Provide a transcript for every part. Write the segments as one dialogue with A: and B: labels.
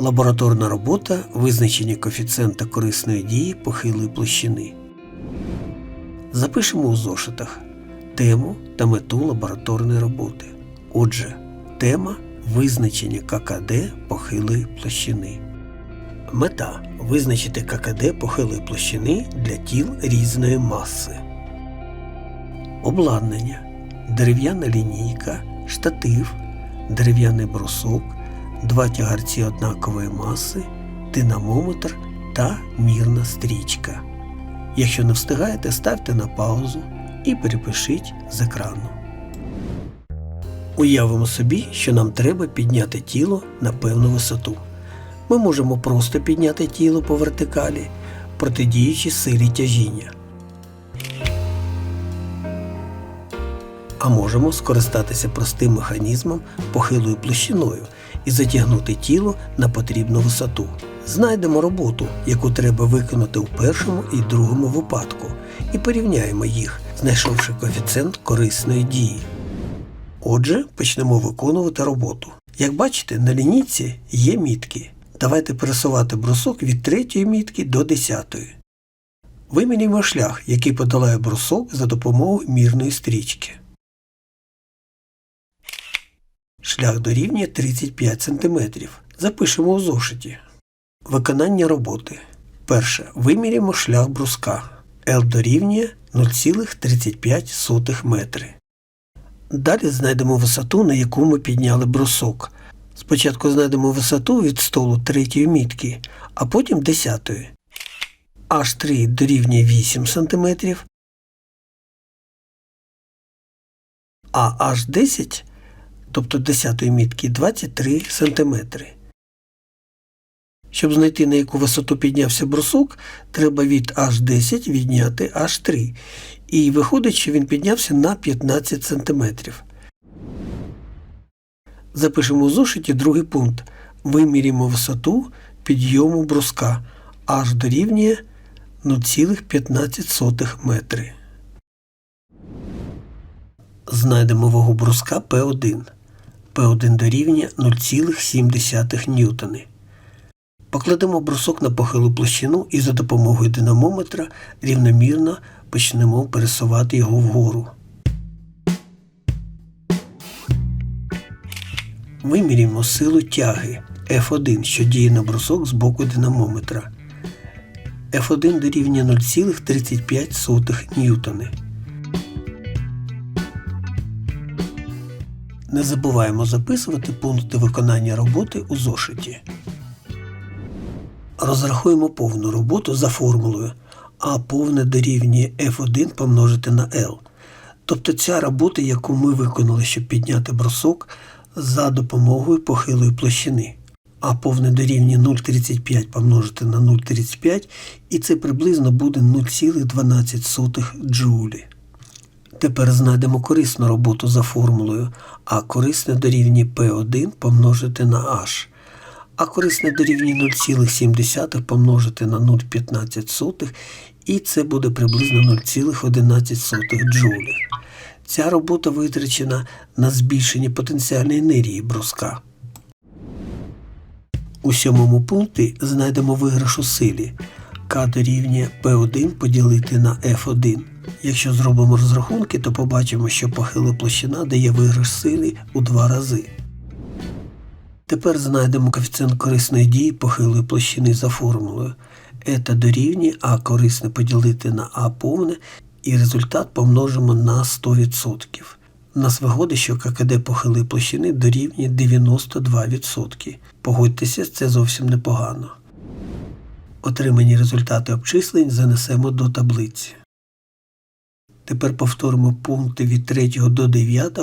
A: Лабораторна робота визначення коефіцієнта корисної дії похилої площини. Запишемо у зошитах тему та мету лабораторної роботи. Отже, тема визначення ККД похилої площини. Мета визначити ККД похилої площини для тіл різної маси. Обладнання дерев'яна лінійка, штатив, дерев'яний брусок, два тягарці однакової маси, динамометр та мірна стрічка. Якщо не встигаєте, ставте на паузу і перепишіть з екрану. Уявимо собі, що нам треба підняти тіло на певну висоту. Ми можемо просто підняти тіло по вертикалі, протидіючи силі тяжіння. А можемо скористатися простим механізмом похилою площиною і затягнути тіло на потрібну висоту. Знайдемо роботу, яку треба виконати у першому і другому випадку, і порівняємо їх, знайшовши коефіцієнт корисної дії. Отже, почнемо виконувати роботу. Як бачите, на лінійці є мітки. Давайте пересувати брусок від третьої мітки до десятої. Вимірюємо шлях, який подолає брусок за допомогою мірної стрічки. Шлях дорівнює 35 см. Запишемо у зошиті. Виконання роботи. Перше. Виміряємо шлях бруска. L дорівнює 0,35 метри. Далі знайдемо висоту, на яку ми підняли брусок. Спочатку знайдемо висоту від столу третьої мітки, а потім десятої. H3 дорівнює 8 см, а H10, тобто 10 мітки, 23 см. Щоб знайти на яку висоту піднявся брусок, треба від H10 відняти H3. І виходить, що він піднявся на 15 см. Запишемо у зошиті другий пункт. Вимірюємо висоту підйому бруска H дорівнює 0,15 метри. Знайдемо вагу бруска P1. P1 дорівнює 0,7 ньютони. Покладемо брусок на похилу площину і за допомогою динамометра рівномірно почнемо пересувати його вгору. Вимірюємо силу тяги F1, що діє на брусок з боку динамометра. F1 дорівнює 0,35 ньютони. Не забуваємо записувати пункти виконання роботи у зошиті. Розрахуємо повну роботу за формулою А повне дорівнює F1 помножити на L. Тобто ця робота, яку ми виконали, щоб підняти брусок за допомогою похилої площини. А повне дорівнює 0,35 помножити на 0,35 і це приблизно буде 0,12 джоулі. Тепер знайдемо корисну роботу за формулою А корисне дорівнює P1 помножити на H а корисне дорівнює 0,7 помножити на 0,15 і це буде приблизно 0,11 джоулів. Ця робота витрачена на збільшення потенціальної енергії бруска. У сьомому пункті знайдемо виграш у силі К дорівнює P1 поділити на F1. Якщо зробимо розрахунки, то побачимо, що похила площина дає виграш сили у два рази. Тепер знайдемо коефіцієнт корисної дії похилої площини за формулою. Ета дорівнює А корисне поділити на А повне і результат помножимо на 100%. У нас виходить, що ККД похилої площини дорівнює 92%. Погодьтеся, це зовсім непогано. Отримані результати обчислень занесемо до таблиці. Тепер повторимо пункти від 3 до 9,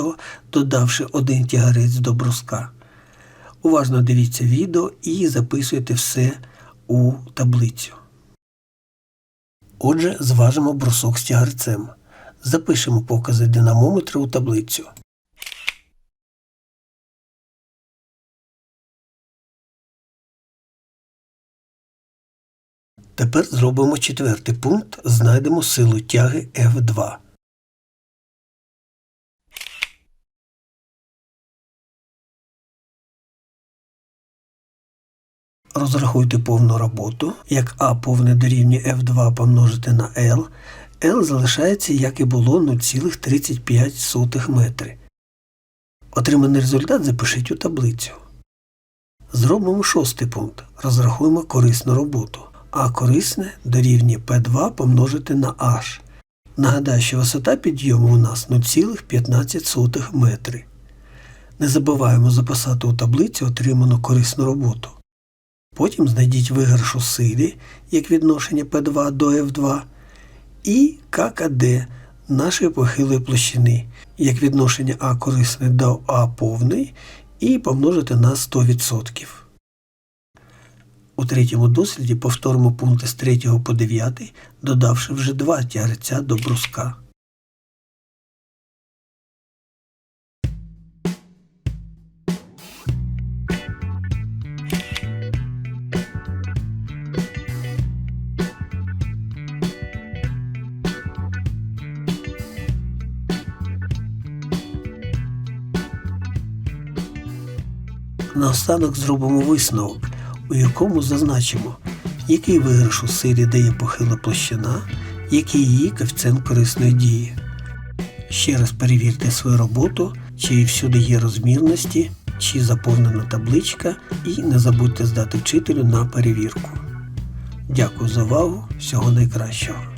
A: додавши один тягарець до бруска. Уважно дивіться відео і записуйте все у таблицю. Отже, зважимо брусок з тягарцем. Запишемо покази динамометра у таблицю. Тепер зробимо четвертий пункт, знайдемо силу тяги F2. Розрахуйте повну роботу, як А повне дорівнює F2 помножити на L, L залишається, як і було 0,35 метри. Отриманий результат запишіть у таблицю. Зробимо шостий пункт. Розрахуємо корисну роботу. А корисне дорівнює P2 помножити на H. Нагадаю, що висота підйому у нас 0,15 метри. Не забуваємо записати у таблицю отриману корисну роботу. Потім знайдіть виграш у силі, як відношення P2 до F2, і ККД нашої похилої площини, як відношення А корисне до А повний, і помножити на 100%. У третьому досліді повторимо пункти з 3 по 9, додавши вже два тягреця до бруска. Наостанок зробимо висновок, у якому зазначимо, який виграш у силі дає похила площина, який її коефіцієнт корисної дії. Ще раз перевірте свою роботу, чи всюди є розмірності, чи заповнена табличка, і не забудьте здати вчителю на перевірку. Дякую за увагу, всього найкращого.